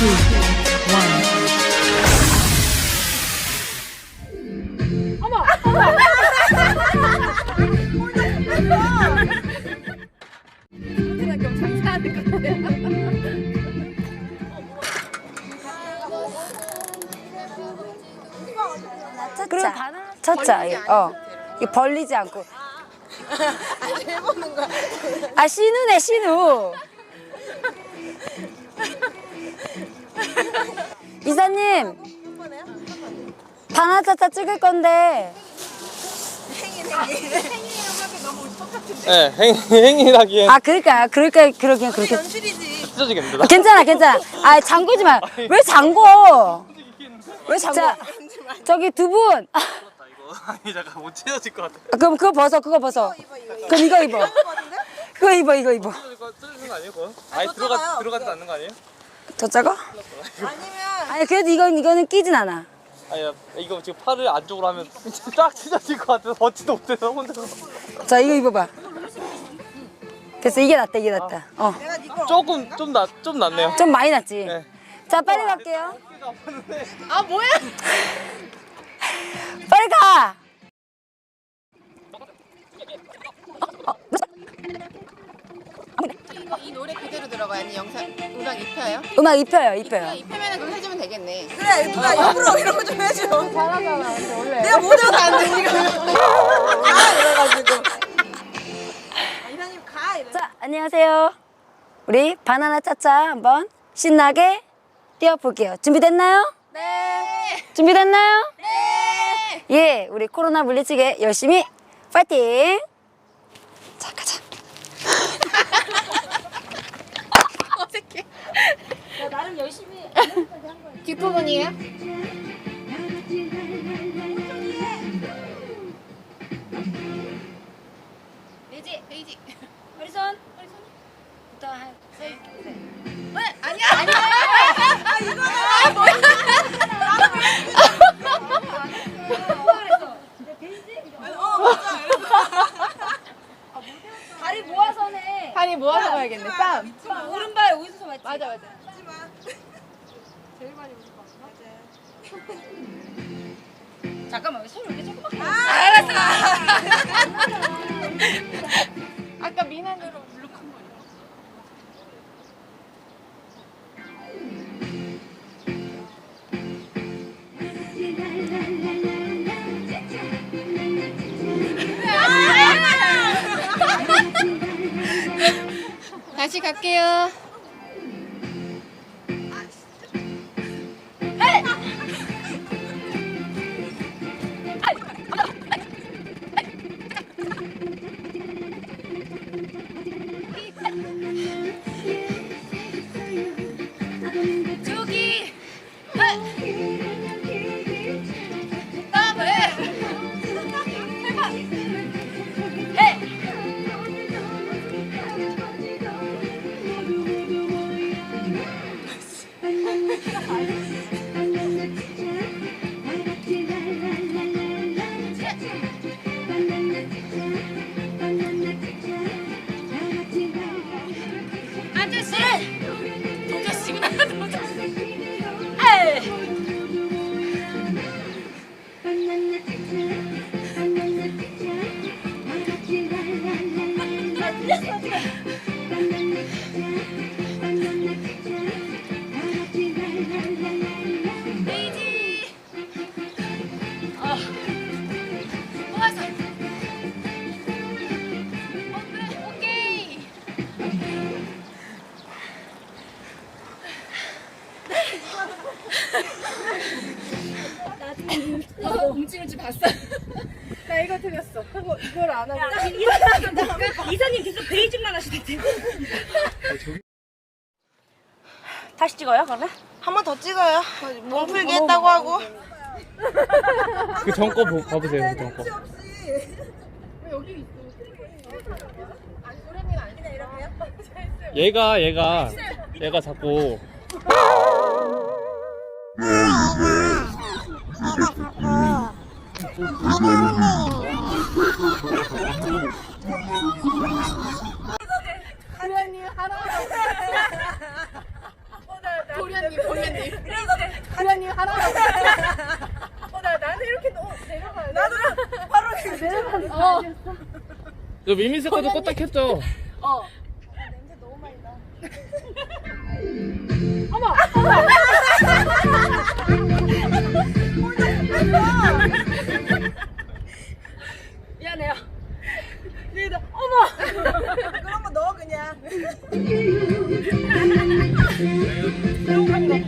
그리고 첫자 어. 이 벌리지 않고. 아 신우네 신우 이사님 바나차차 찍을 건데. 네, 행, 행이라기엔. 아 그러니까 그러니까 그러긴 그렇게. 찢어지겠는데. 괜찮아 괜찮아. 아 잠그지 마 왜 잠궈? 왜 잠궈? 저기 두분. 아, 아니 잠깐 못 찢어질 것 같아. 그럼 그거 벗어 그거 벗어. 그럼 이거 입어. 그거 입어 이거 입어 찢어질 거 찢어지는 거 아니에요? 그건? 아예 들어가 들어가지 않는 거 아니에요? 더 작아? 아니 그래도 이건 이거는 끼진 않아. 아니 이거 지금 팔을 안쪽으로 하면 딱 찢어질 것 같아서 벗지도 못해서 혼자서 자 이거 입어봐. 됐어 이게 낫다 이게 낫다. 어. 좀 조금 좀낫좀 낫네요. 많이 낫지? 네. 자 빨리 갈게요. 아 뭐야? 빨리 가 이 노래 그대로 들어가야 하는 영상 음악 입혀요? 음악 입혀요 입혀요 입히면은 그럼 해주면 되겠네. 그래 누가 옆으로 이런 거 좀 해줘 잘하잖아 근데 원래. 내가 못해도 안 되니까 아 그래가지고 아, 이사님 가 이래 자 안녕하세요 우리 바나나 차차 한번 신나게 뛰어볼게요 준비됐나요? 네. 준비됐나요? 네. 예 우리 코로나 물리치게 열심히 파이팅 자 가자 어색해. 뒷부분이에요? 잠깐만 왜 손을 이렇게 조그맣게 아까 미나대로 블룩한 거. 다시 갈게요. 너 움직일 줄 봤어. 나 이거 틀렸어. 그거 이걸 안 하고. 이사님 계속 베이징만 하시던데 다시 찍어요 그러면? 한 번 더 찍어요 몸 풀기 했다고 하고 그 전 거 봐보세요. 그 전 거. 얘가 얘가 얘가 자꾸 도련님 도련님 하나 어나 나는 이렇게 어 내려가야 나도 바로 내려가. 어저 미미스 거도 껐다 켰죠? 어. 미안해요. 다리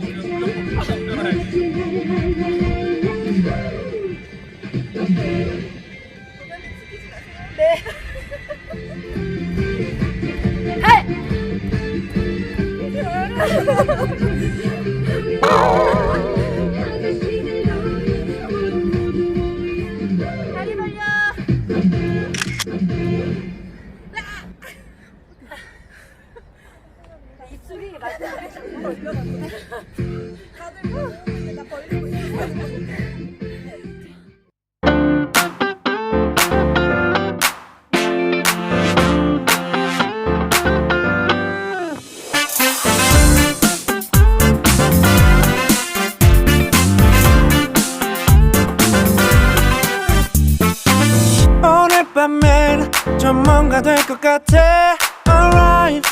밤엔 좀 뭔가 될 것 같아 Alright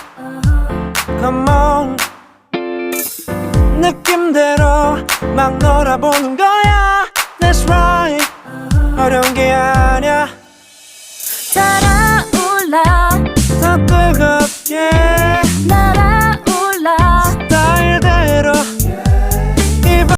Come on 느낌대로 막 놀아보는 거야. That's right. 어려운 게